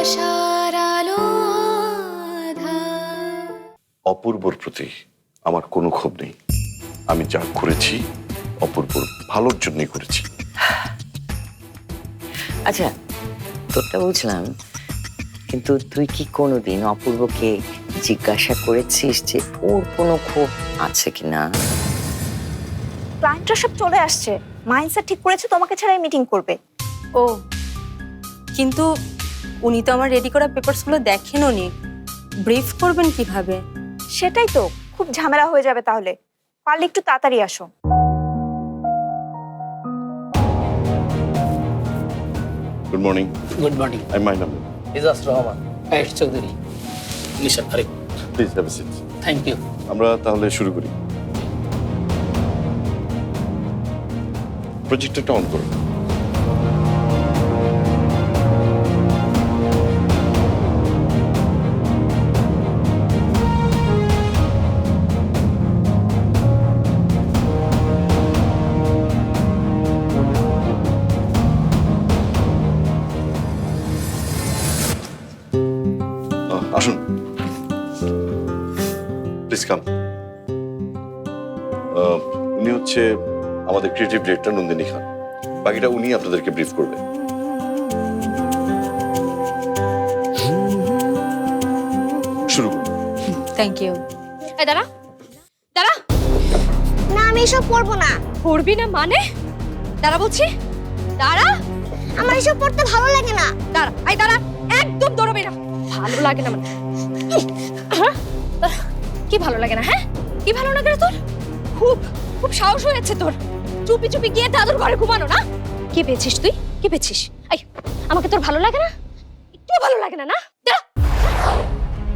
আশার আলো অপূর্বর প্রতি আমার কোনো ক্ষোভ নেই। আমি যা করেছি অপূর্বর ভালোর জন্যই করেছি। আচ্ছা তোরটা বুঝলাম কিন্তু তুই কি কোনোদিন অপূর্বকে জিজ্ঞাসা করেছিস যে ওর কোনো ক্ষোভ আছে কিনা ক্লায়েন্টরা সব চলে আসছে। মাইন্ডসেট ঠিক করেছে তোমাকে ছাড়াই মিটিং করবে। ও কিন্তু উনি তো আমার রেডি করা পেপারসগুলো দেখেনও নি ব্রিফ করবেন কীভাবে? সেটাই তো খুব ঝামেলা হয়ে যাবে তাহলে। পারলে একটু তাড়াতাড়ি আসো। Good morning good morning I my নাম Ejaz Rahman Ayesh Chowdhury Nishad Arif please have a seat thank you আমরা তাহলে শুরু করি। প্রজেক্টরটা অন করুন। হচ্ছে আমাদের ক্রিয়েটিভ ডিরেক্টর নন্দিনী খান। বাকিটা উনি আপনাদেরকে ব্রিফ করবে। শুরু করুন। থ্যাংক ইউ এই দাঁড়া। দাঁড়া। না আমি এসব পড়ব না। পড়বি না মানে? দাঁড়া বলছি। দাঁড়া। আমার এসব পড়তে ভালো লাগে না। দাঁড়া এই দাঁড়া। একদম দৌড়াবি না। ভালো লাগে না মানে। হ্যাঁ? কি ভালো লাগে না হ্যাঁ? কি ভালো লাগে না তোর? খুব খুব সাহস হয়েছে তোর। চুপি চুপি গিয়ে দাদুর ঘরে ঘুমানো, না? কে পেয়েছিস তুই? কে পেয়েছিস? এই, আমাকে তোর ভালো লাগে না? একটু ভালো লাগে না না।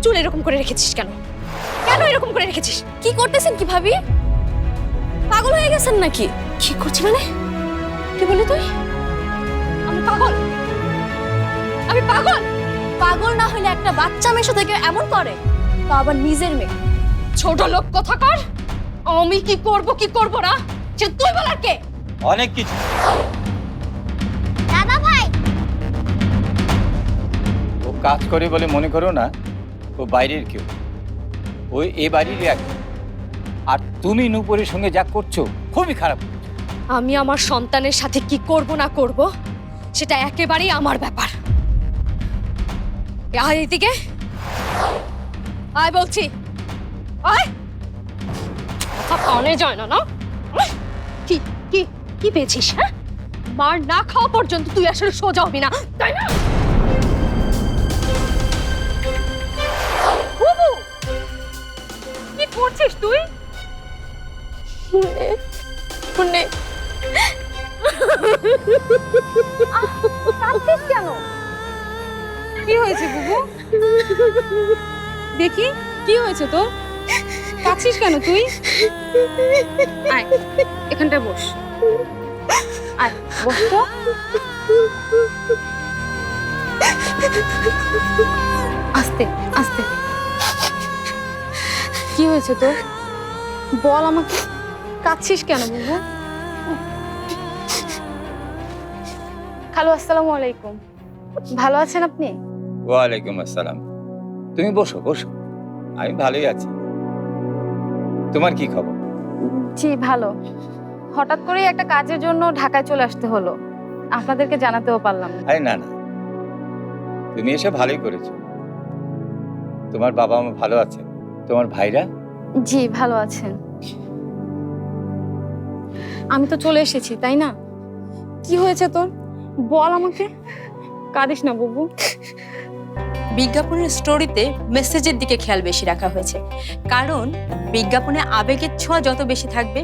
চুল এরকম করে রেখেছিস কেন? কেন এরকম করে রেখেছিস? কি করতেছেন কি ভাবি? পাগল হয়ে গেছেন নাকি? কি করছি মানে? কি বলি তুই? আমি পাগল? আমি পাগল? পাগল না হলে একটা বাচ্চা মেয়ে সাথে কেউ এমন করে? তা আবার নিজের মেয়ে। ছোট লোক কথাকার? আমি কি করব কি করব না? সে তুই বলার কে? অনেক কিছু। দাদা ভাই! ও কাজ করে বলে মনে করো না ও বাইরের কেউ। ওই এ বাড়ির এক। আর তুমি নূপুরের সঙ্গে যা করছ খুবই খারাপ আমি আমার সন্তানের সাথে কি করব না করব সেটা একেবারেই আমার ব্যাপার। আয় এদিকে। আয় বলছি। আয়! কথা কানে যায় না না? কি কি কি পেয়েছিস হ্যাঁ? মার না খাওয়া পর্যন্ত তুই আসলে সোজা হবি না তাই না? কি করছিস তুই? শুনে কেন? কি হয়েছে বুবু? দেখি কি হয়েছে তোর? কাছিস কেন তুই? আয়, এখানটায় বস। আয়, বস তো। আস্তে আস্তে। কি হয়েছে তোর? বল আমাকে। কাঁদছিস কেন, বুবু? খালু, আসসালামু আলাইকুম। ভালো আছেন আপনি? ওয়ালাইকুম আসসালাম। তুমি বসো বসো। আমি ভালোই আছি। তোমার কি খবর? জি ভালো। হঠাৎ করেই একটা কাজের জন্য ঢাকায় চলে আসতে হলো। আপনাদেরকে জানাতেও পারলাম না। আরে না না। তুমি এসে ভালোই করেছ। তোমার বাবা মা ভালো আছেন? তোমার ভাইরা? জি ভালো আছেন। আমি তো চলে এসেছি তাই না? কি হয়েছে তোর? বল আমাকে। কাঁদিস না বুবু। বিজ্ঞাপনের স্টোরিতে মেসেজের দিকে খেয়াল বেশি রাখা হয়েছে। কারণ বিজ্ঞাপনে আবেগের ছোঁয়া যত বেশি থাকবে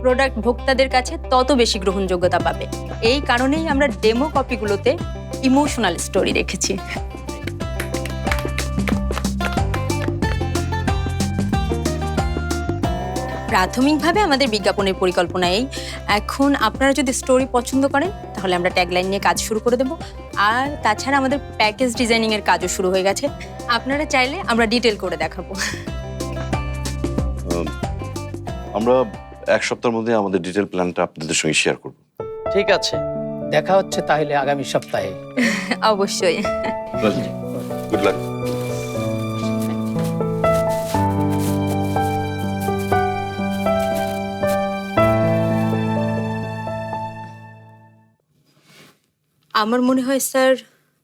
প্রোডাক্ট ভোক্তাদের কাছে তত বেশি গ্রহণযোগ্যতা পাবে। এই কারণেই আমরা ডেমো কপিগুলোতে ইমোশনাল স্টোরি রেখেছি প্রাথমিকভাবে আমাদের বিজ্ঞাপনের পরিকল্পনা এই। এখন আপনারা যদি স্টোরি পছন্দ করেন তাহলে আমরা ট্যাগলাইন নিয়ে কাজ শুরু করে দেবো। আর তাছাড়া আমাদের প্যাকেজ ডিজাইনিং এর কাজও শুরু হয়ে গেছে। আপনারা চাইলে আমরা ডিটেল করে দেখাবো। আমরা এক সপ্তাহের মধ্যে আমাদের ডিটেল প্ল্যানটা আপনাদের সঙ্গে শেয়ার করব। ঠিক আছে। দেখা হচ্ছে তাহলে আগামী সপ্তাহে। অবশ্যই। গুড লাক আমার মনে হয় স্যার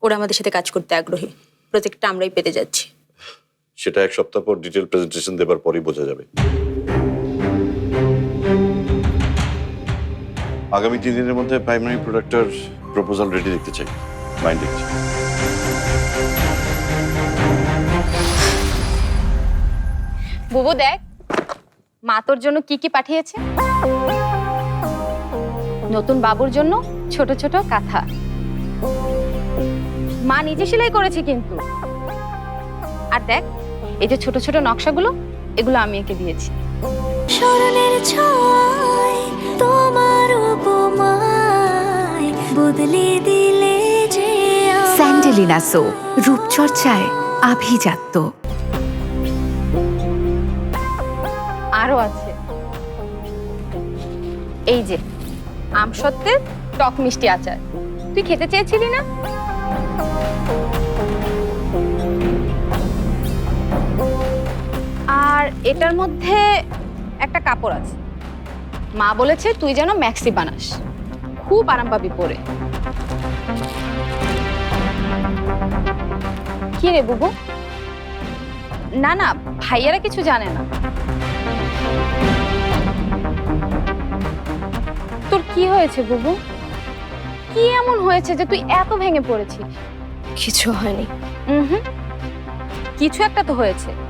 ওরা আমাদের সাথে কাজ করতে আগ্রহী। প্রজেক্টটা আমরাই পেতে যাচ্ছি। সেটা এক সপ্তাহ পর ডিটেল প্রেজেন্টেশন দেবার পরই বোঝা যাবে। আগামী তিন দিনের মধ্যে প্রাইমারি প্রোডাক্টের প্রপোজাল রেডি দেখতে চাই। মাইন্ড দেখছি বুবু দেখ মা তোর জন্য কি কি পাঠিয়েছে? নতুন বাবুর জন্য ছোট ছোট কাঁথা। মা নিজে সেলাই করেছে কিন্তু। আর দেখ এই যে ছোট ছোট নকশাগুলো এগুলো আমি একে দিয়েছি। স্মরণের ছয় তোমার উপমায় বদলে দিলে যে স্যান্ডেলিনা সো রূপচর্চায় আভিজাত্য। আরও আছে। এই যে আম সত্ত্বের টক মিষ্টি আচার। তুই খেতে চেয়েছিলি না? আর এটার মধ্যে একটা কাপড় আছে। মা বলেছে তুই যেন ম্যাক্সি বানাস। খুব আরাম পাবি পরে। কি রে বুবু? না না ভাইয়ারা কিছু জানে না। তোর কি হয়েছে বুবু? কি এমন হয়েছে যে তুই এত ভেঙে পড়েছিস? কিছু হয়নি। হুম। কিছু একটা তো হয়েছে।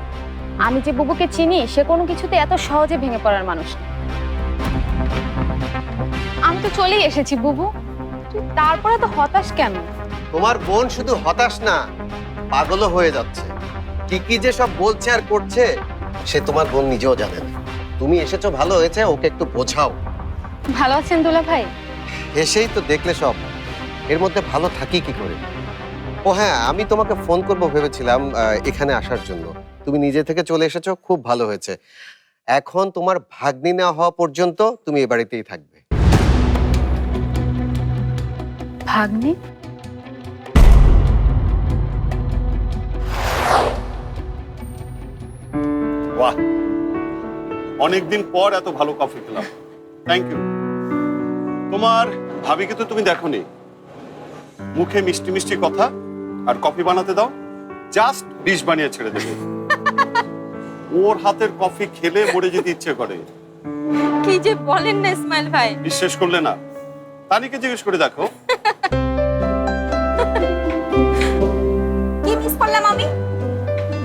আমি যে বুবুকে চিনি সে কোনো কিছুতে এত সহজে ভেঙে পড়ার মানুষ না। আমি তো চলেই এসেছি বুবু। তুই তারপরে তো হতাশ কেন? তোমার বোন শুধু হতাশ না পাগলও হয়ে যাচ্ছে। কি কি যে সব বলছে আর করছে সে তোমার বোন নিজেও জানে না। তুমি এসেছ ভালো হয়েছে ওকে একটু বোঝাও। ভালো আছেন দুলা ভাই? এসেই তো দেখলে সব। এর মধ্যে ভালো থাকি কি করে? ও হ্যাঁ আমি তোমাকে ফোন করব ভেবেছিলাম আহ, এখানে আসার জন্য। তুমি নিজে থেকে চলে এসেছ খুব ভালো হয়েছে। এখন তোমার ভাগ্নি না হওয়া পর্যন্ত তুমি এ বাড়িতেই থাকবে। ভাগ্নে? বাহ! অনেকদিন পর এত ভালো কফি খেলাম। থ্যাংক ইউ তোমার ভাবিকে তো তুমি দেখোনি। মুখে মিষ্টি মিষ্টি কথা আর কফি বানাতে দাও। জাস্ট ডিশ বানিয়ে ছেড়ে দেবে। ওর হাতের কফি খেলে মরে যেতে ইচ্ছে করে। কি যে বলেন না ইসমাইল ভাই। বিশ্বাস করলে না। তানিকে জিজ্ঞেস করে দেখো। কি মিস করলাম আমি?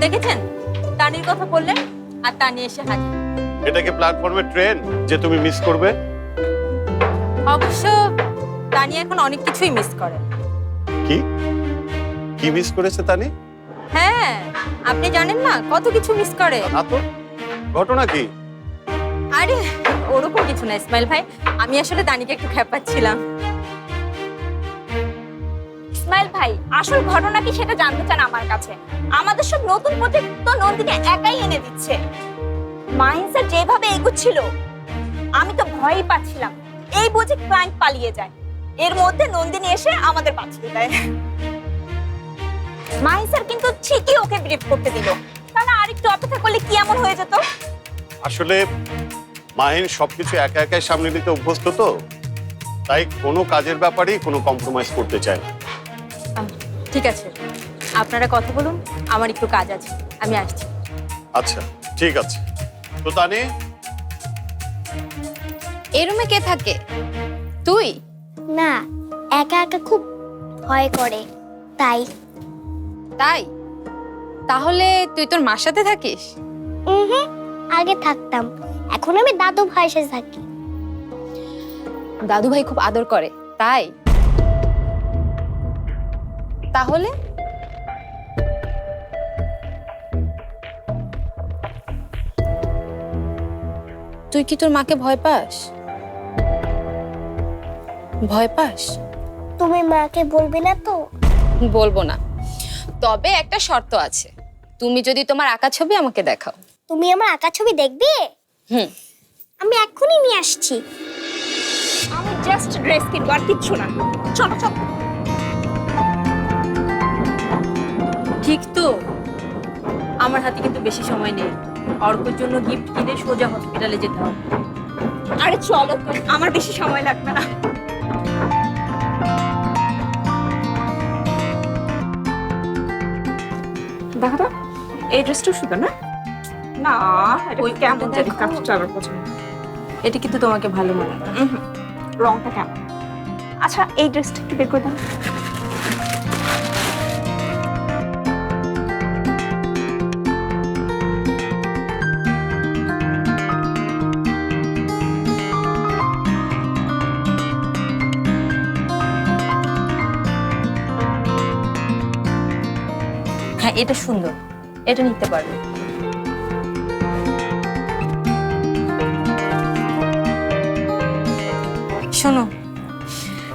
দেখেছেন? তানির কথা বললেন আর তানি এসে হাজির। এটাকে প্ল্যাটফর্মের ট্রেন যে তুমি মিস করবে? অবশ্য তানি এখন অনেক কিছুই মিস করে। কি? কি মিস করেছে তানি? হ্যাঁ আপনি জানেন না কত কিছু মিস করে। না ঘটনা কি? আরে ওরকম কিছু না ইসমাইল ভাই। আমি আসলে দানিকে একটু খেপাচ্ছিলাম ইসমাইল ভাই আসল ঘটনা কি সেটা জানতে চান আমার কাছে? আমাদের সব নতুন প্রজেক্ট তো নন্দিনী একাই এনে দিচ্ছে। মাহিন স্যার যেভাবে এগুচ্ছিল আমি তো ভয়ই পাচ্ছিলাম। এই বুঝে ক্লায়েন্ট পালিয়ে যায়। এর মধ্যে নন্দিনী এসে আমাদের বাঁচিয়ে দেয়। মাহিন স্যার কিন্তু ঠিকই ওকে ব্রিফ করতে দিল। তাহলে আরেকটু অপেক্ষা করলে কি এমন হয়ে যেত? আসলে মাহিন সবকিছু একা একাই সামনে নিতে অভ্যস্ত তো তাই কোনো কাজের ব্যাপারেই কোনো কম্প্রোমাইজ করতে চায় না। ঠিক আছে আপনারা কথা বলুন আমার একটু কাজ আছে আমি আসছি। আচ্ছা ঠিক আছে। তো তানি? এই রুমে কে থাকে? তুই? না একা একা খুব ভয় করে তাই। তাই? তাহলে তুই তোর মার সাথে থাকিস? হুম আগে থাকতাম। এখন আমি দাদু ভাইয়ের সাথে থাকি। দাদু ভাই খুব আদর করে তাই? তাহলে? তুই কি তোর মাকে ভয় পাস? ভয় পাস? তুমি মাকে বলবে না তো? বলব না। তবে একটা শর্ত আছে। তুমি যদি তোমার আঁকা ছবি আমাকে দেখাও। তুমি আমার আঁকা ছবি দেখবে? হুম। আমি এখনই নিয়ে আসছি। আমি জাস্ট ড্রেস কিনবো আর কিচ্ছু না। চলো চলো। ঠিক তো। আমার হাতে কিন্তু বেশি সময় নেই। অর্কর জন্য গিফট কিনে সোজা হসপিটালে যেতে হবে। আরে চলো আমার বেশি সময় লাগবে না। দেখো তো এই ড্রেসটা সুন্দর না? না ওই কেমন জানি দেখো। আমার পছন্দ এটা কিন্তু তোমাকে ভালো মনে রংটা কেমন? আচ্ছা এই ড্রেসটা একটু বের করে দাও। হ্যাঁ এটা সুন্দর। এটা নিতে পারবে। শোনো,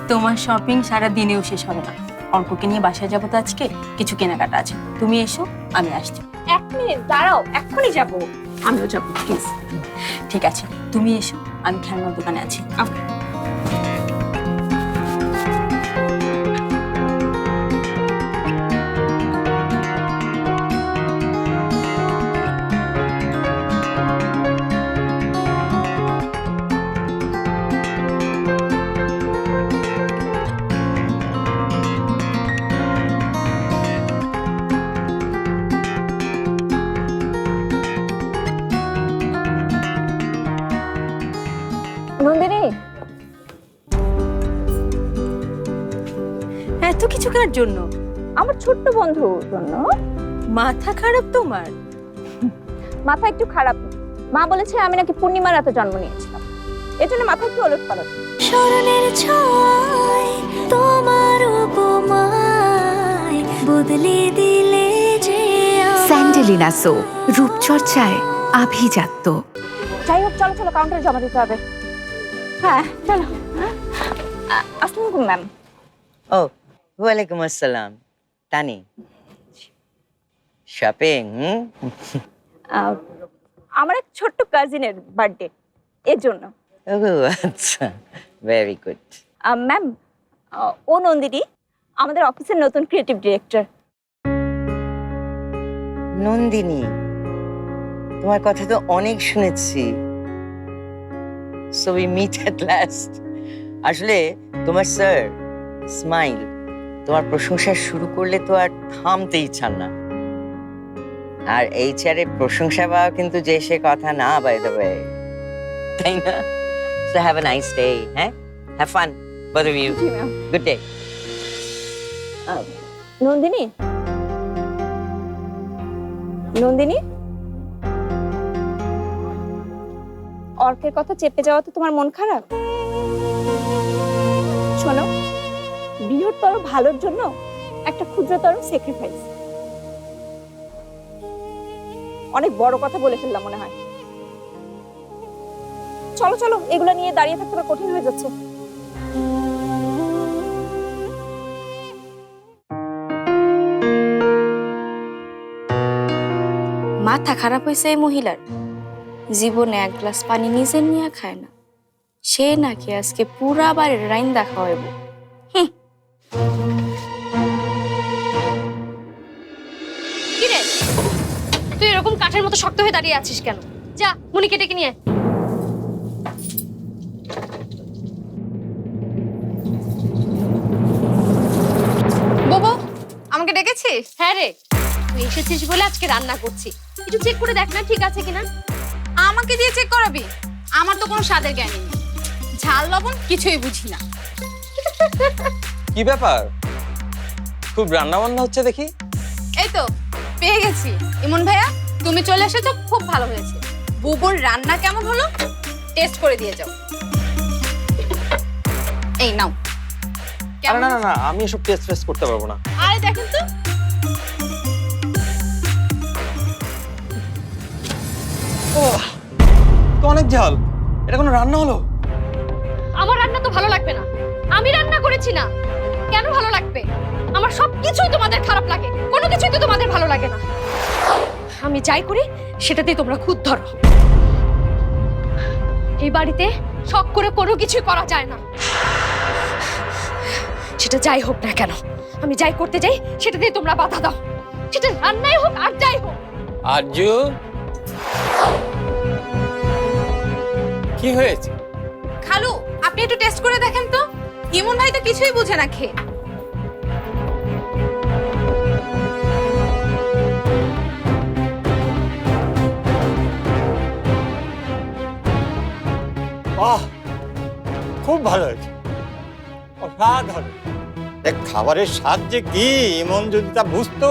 তোমার শপিং সারা দিনেও শেষ হবে না। অর্ককে নিয়ে বাসায় যাব তো আজকে, কিছু কেনাকাটা আছে। তুমি এসো, আমি আসছি। এক মিনিট, দাঁড়াও, এক্ষুনি যাব। আমিও যাব প্লিজ ঠিক আছে, তুমি এসো, আমি খেলনার দোকানে আছি। নন্দিনী কার জন্য আমার ছোট্ট বন্ধুর জন্য। মাথা খারাপ তোমার? মাথা একটু খারাপ। মা বলেছে আমি নাকি পূর্ণিমা রাতে জন্ম নিয়েছিলাম। জন্য মাথা একটু ওলট পালট স্মরণের ছয় তোমার উপমায় বদলে দিলে যে। স্যান্ডেলিনা সো রূপচর্চায় আভিজাত্য। যাই হোক চলো চলো কাউন্টারে জমা দিতে হবে। হ্যাঁ চলো। আসসালামু ম্যাম ও ওয়ালাইকুম আসসালাম। তানি। শপিং আমার এক ছোট্ট কাজিনের বার্থডে এর জন্য আচ্ছা ভেরি গুড ম্যাম ও নন্দিনী আমাদের অফিসের নতুন ক্রিয়েটিভ ডিরেক্টর নন্দিনী তোমার কথা তো অনেক শুনেছি। So we meet at last আসলে তোমার স্যার স্মাইল তোমার প্রশংসা শুরু করলে তো আর থামতেই চান না। আর এই চেয়ারে প্রশংসা পাওয়া কিন্তু যে সে কথা না বাই দ্য ওয়ে তাই না? So have a nice day হ্যাঁ? হ্যাভ ফান of you জি ম্যাম good নন্দিনী নন্দিনী অর্কের কথা চেপে যাওয়া তো তোমার মন খারাপ? শোনো বৃহত্তর ভালোর জন্য একটা ক্ষুদ্রতর স্যাক্রিফাইস অনেক বড় কথা বলে ফেললাম মনে হয়। চলো চলো, এগুলো নিয়ে দাঁড়িয়ে থাকতে কঠিন হয়ে যাচ্ছে। মাথা খারাপ হয়েছে এই মহিলার। জীবনে এক গ্লাস পানি নিজের নিয়ে খায় না। সে নাকি আজকে পুরা বাড়ির রাইন দেখা হইব কি রে তুই এরকম কাঠের মতো শক্ত হয়ে দাঁড়িয়ে আছিস কেন? যা মনিকে ডেকে নিয়ে আয়। বোবো আমাকে ডেকেছিস? হ্যাঁ রে। তুই এসেছিস বলে আজকে রান্না করছি। একটু চেক করে দেখ না ঠিক আছে কিনা। আমাকে দিয়ে চেক করাবি? আমার তো কোনো স্বাদের জ্ঞানী নেই। ঝাল লবণ কিছুই বুঝি না। কি ব্যাপার? খুব রান্না বান্না হচ্ছে দেখি। এই তো পেয়ে গেছি। ইমন ভাইয়া তুমি চলে এসেছ খুব ভালো হয়েছে। বুবুর রান্না কেমন হলো? টেস্ট করে দিয়ে যাও। এই নাও। আরে না না না আমি এসব টেস্ট ফেস্ট করতে পারব না। আরে দেখেন তো। ও তো অনেক ঝাল এটা কোনো রান্না হলো? আমার রান্না তো ভালো লাগবে না। আমি রান্না করেছি না। কেন ভালো লাগবে? আমার সব কিছুই তোমাদের খারাপ লাগে। কোনো কিছুই তো তোমাদের ভালো লাগে না। আমি যাই করি সেটাতেই তোমরা খুদ ধরো এই বাড়িতে শখ করে কোনো কিছুই করা যায় না। সেটা যাই হোক না কেন। আমি যাই করতে যাই সেটাতেই তোমরা বাধা দাও। সেটা রান্নাই হোক আর যাই হোক। আরজু কি হয়েছে? খালু আপনি একটু টেস্ট করে দেখেন তো। ইমন ভাই তো কিছুই বুঝে না খেয়ে। আহ খুব ভালো হয়েছে। অসাধারণ। এক খাবারের স্বাদ যে কি এমন যদি তা বুঝতো।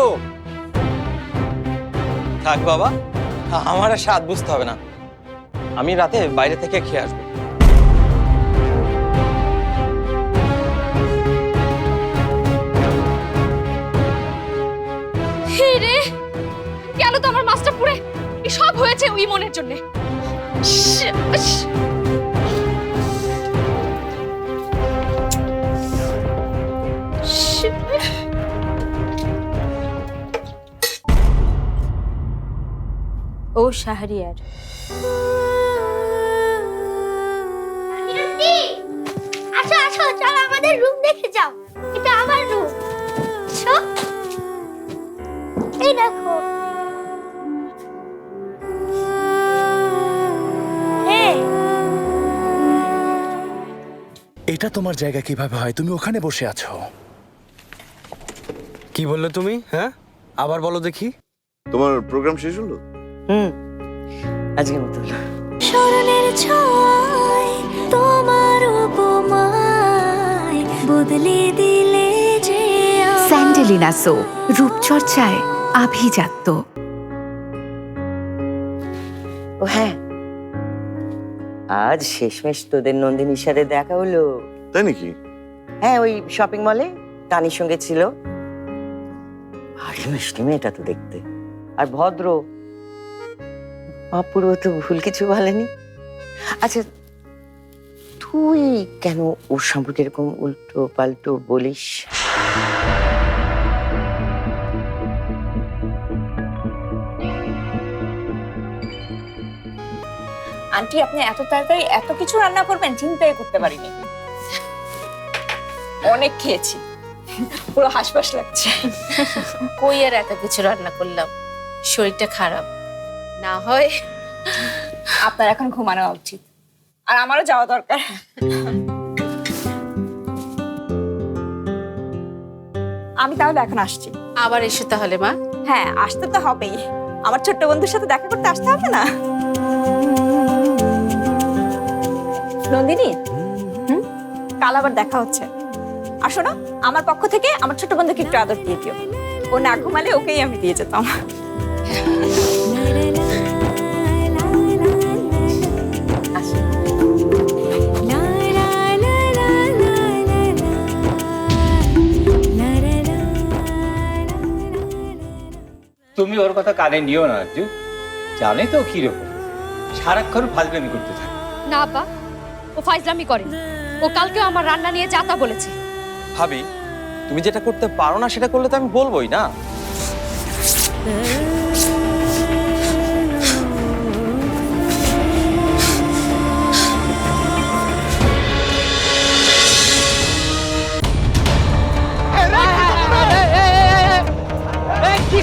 থাক বাবা আমার আর স্বাদ বুঝতে হবে না। আমি রাতে বাইরে থেকে খেয়ে আসব। হে রে? গেল তো আমার মাছটা পুরে সব হয়েছে ওই মনের জন্য। ও শাহরিয়ার। আসো আসো চলো আমাদের রুম দেখে যাও। এই দেখো। এটা তোমার জায়গা কীভাবে হয়? তুমি ওখানে বসে আছো। কি বললে তুমি? হ্যাঁ? আবার বলো দেখি। তোমার প্রোগ্রাম শেষ হলো? হুম। আজকের মতো স্মরণের ছয় তোমার উপমায় বদলে দিলে যে স্যান্ডেলিনা সো রূপচর্চায় আভিজাত্য। ও হ্যাঁ। আজ শেষমেশ তোদের নন্দিনীর সাথে দেখা হলো। তাই নাকি? হ্যাঁ ওই শপিং মলে তানির সঙ্গে ছিল। ভারী মিষ্টি মেয়েটা তো দেখতে। আর ভদ্র। অপূর্ব তো ভুল কিছু বলেনি। আচ্ছা তুই কেন ওর সম্পর্কে এরকম উল্টো পাল্টো বলিস? আন্টি আপনি এত তাড়াতাড়ি এত কিছু রান্না করবেন? চিন্তাই করতে পারিনি। অনেক খেয়েছি। পুরো হাসপাস লাগছে। কই আর এত কিছু রান্না করলাম? শরীরটা খারাপ। না হয় আপনার এখন ঘুমানো উচিত। আর আমারও যাওয়া দরকার। আমি তাহলে এখন আসছি। আবার এসো তাহলে মা। হ্যাঁ আসতে তো হবেই। আমার ছোট্ট বন্ধুর সাথে দেখা করতে আসতে হবে না? নন্দিনী? হুম। কাল আবার দেখা হচ্ছে। আর শোনো আমার পক্ষ থেকে আমার ছোট বন্ধুকে একটু আদর দিয়ে দিও। ও না ঘুমালে ওকেই আমি দিয়ে যেতাম। তুমি ওর কথা কানে নিও না আরজু জানে তো কীরকম। সারাক্ষণ ফাজলামি করতে থাকে। না আপা। ও ফাইজলামি করে ও কালকেও আমার রান্না নিয়ে যা বলেছে ভাবি তুমি যেটা করতে পারো না সেটা করলে তো আমি বলবোই না কি